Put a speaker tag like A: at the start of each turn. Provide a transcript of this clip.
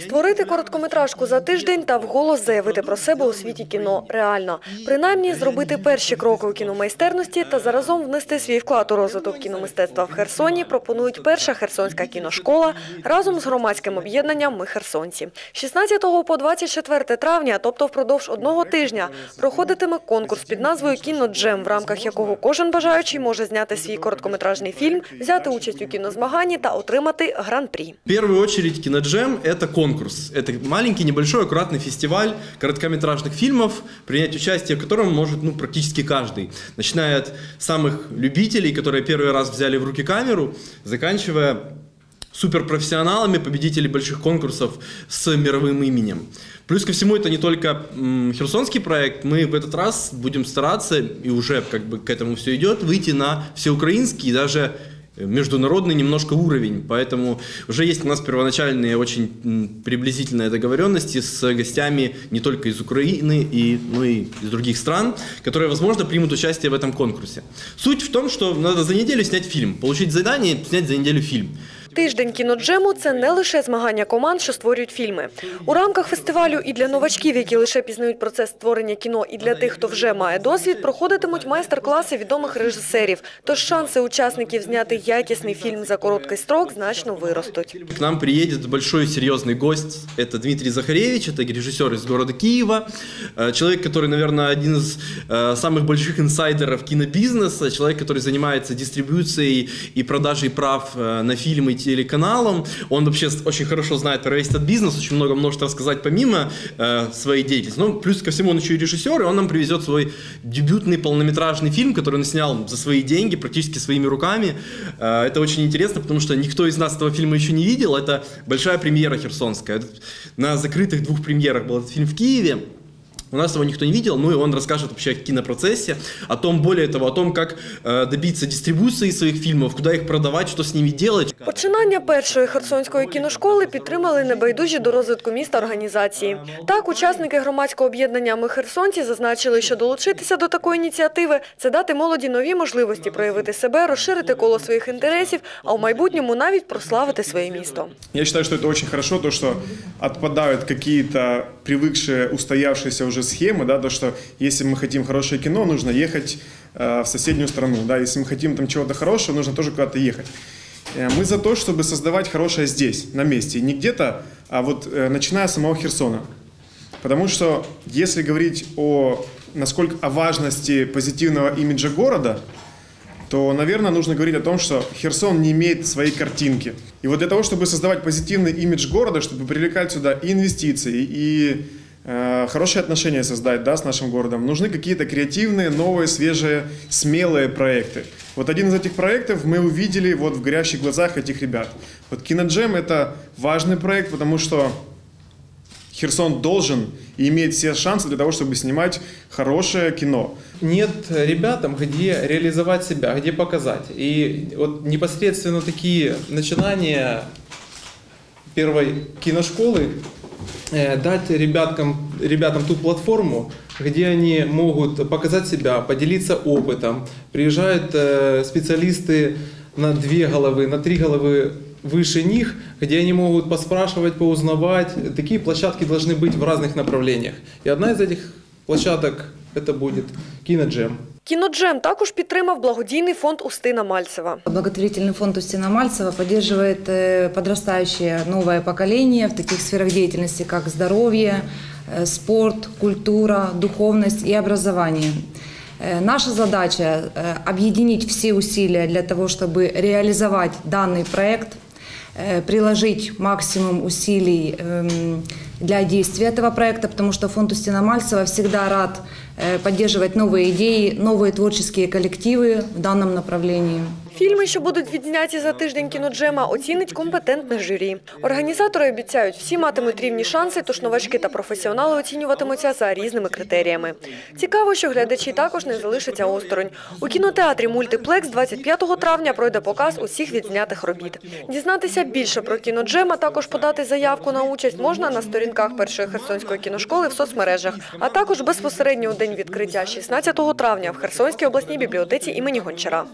A: Створити короткометражку за тиждень та вголос заявити про себе у світі кіно реально. Принаймні зробити перші кроки у кіномайстерності та заразом внести свій вклад у розвиток кіномистецтва в Херсоні пропонують перша херсонська кіношкола разом з громадським об'єднанням Ми Херсонці. 16 по 24 травня, тобто впродовж одного тижня, проходитиме конкурс під назвою Кіноджем, в рамках якого кожен бажаючий може зняти свій короткометражний фільм, взяти участь у кінозмаганні та отримати гран-прі.
B: В первую очередь киноджем – это конкурс. Это маленький, небольшой, аккуратный фестиваль короткометражных фильмов, принять участие в котором может ну, практически каждый. Начиная от самых любителей, которые первый раз взяли в руки камеру, заканчивая суперпрофессионалами, победителей больших конкурсов с мировым именем. Плюс ко всему это не только херсонский проект, мы в этот раз будем стараться, и уже как бы к этому все идет, выйти на всеукраинский, даже международный немножко уровень, поэтому уже есть у нас первоначальные очень приблизительные договоренности с гостями не только из Украины, и, ну и из других стран, которые, возможно, примут участие в этом конкурсе. Суть в том, что надо за неделю снять фильм, получить задание, снять за неделю фильм.
A: Тиждень кіноджему – це не лише змагання команд, що створюють фільми. У рамках фестивалю і для новачків, які лише пізнають процес створення кіно, і для тих, хто вже має досвід, проходитимуть майстер-класи відомих режисерів. Тож шанси учасників зняти якісний фільм за короткий строк значно виростуть.
B: К нам приедет большой серьезный гость. Это Дмитрий Захаревич, это режиссер из города Киева. Э, Человек, который, наверное, один из э, самых больших инсайдеров кинобизнеса. Человек, который занимается дистрибуцией и продажей прав э, на фильмы и телеканалам. Он вообще очень хорошо знает про весь этот бизнес, очень много может рассказать помимо э, своей деятельности. Ну, плюс ко всему он еще и режиссер, и он нам привезет свой дебютный полнометражный фильм, который он снял за свои деньги, практически своими руками. Э, Это очень интересно, потому что никто из нас этого фильма еще не видел. Это большая премьера херсонская. На закрытых двух премьерах был этот фильм в Киеве. У нас его никто не видел, ну и он расскажет вообще о кинопроцессе, о том, более того, о том, как э, добиться дистрибуции своих фильмов, куда их продавать, что с ними делать.
A: Починання першої херсонської кіношколи підтримали небайдужі до розвитку міста організації. Так, учасники громадського об'єднання «Ми херсонці» зазначили, що долучитися до такої ініціативи – це дати молоді нові можливості проявити себе, розширити коло своїх інтересів, а в майбутньому навіть прославити своє місто.
C: Я считаю, что это очень хорошо, то, что отпадают какие-то привыкшие, устоявшиеся уже схемы, да, то, что если мы хотим хорошее кино, нужно ехать э, в соседнюю страну, да, если мы хотим там чего-то хорошего, нужно тоже куда-то ехать. Э, Мы за то, чтобы создавать хорошее здесь, на месте, не где-то, а вот э, начиная с самого Херсона. Потому что если говорить о, насколько, о важности позитивного имиджа города, то, наверное, нужно говорить о том, что Херсон не имеет своей картинки. И вот для того, чтобы создавать позитивный имидж города, чтобы привлекать сюда и инвестиции, и хорошие отношения создать да, с нашим городом, нужны какие-то креативные, новые, свежие, смелые проекты. Вот один из этих проектов мы увидели вот в горящих глазах этих ребят. Вот Киноджем – это важный проект, потому что Херсон должен и имеет все шансы для того, чтобы снимать хорошее кино.
D: нет ребятам, где реализовать себя, где показать. И вот непосредственно такие начинания первой киношколы э, дать ребяткам, ребятам ту платформу, где они могут показать себя, поделиться опытом. Приезжают э, специалисты на две головы, на три головы выше них, где они могут поспрашивать, поузнавать. Такие площадки должны быть в разных направлениях. И одна из этих площадок это будет Киноджем.
A: Кіноджем також підтримав благодійний фонд Устина Мальцева.
E: Благотворительный фонд Устина Мальцева поддерживает э, подрастающее новое поколение в таких сферах деятельности, как здоровье, э, спорт, культура, духовность и образование. Э, Наша задача э, объединить все усилия для того, чтобы реализовать данный проект, э, приложить максимум усилий эм, для действия этого проекта, потому что фонд Устина Мальцева всегда рад э, поддерживать новые идеи, новые творческие коллективы в данном направлении.
A: Фільми, що будуть відзняті за тиждень кіноджема, оцінить компетентне журі. Організатори обіцяють, всі матимуть рівні шанси, тож новачки та професіонали оцінюватимуться за різними критеріями. Цікаво, що глядачі також не залишаться осторонь. У кінотеатрі Мультиплекс 25 травня пройде показ усіх відзнятих робіт. Дізнатися більше про кіноджем, а також подати заявку на участь можна на сторінках першої херсонської кіношколи в соцмережах, а також безпосередньо у день відкриття 16 травня в Херсонській обласній бібліотеці імені Гончара.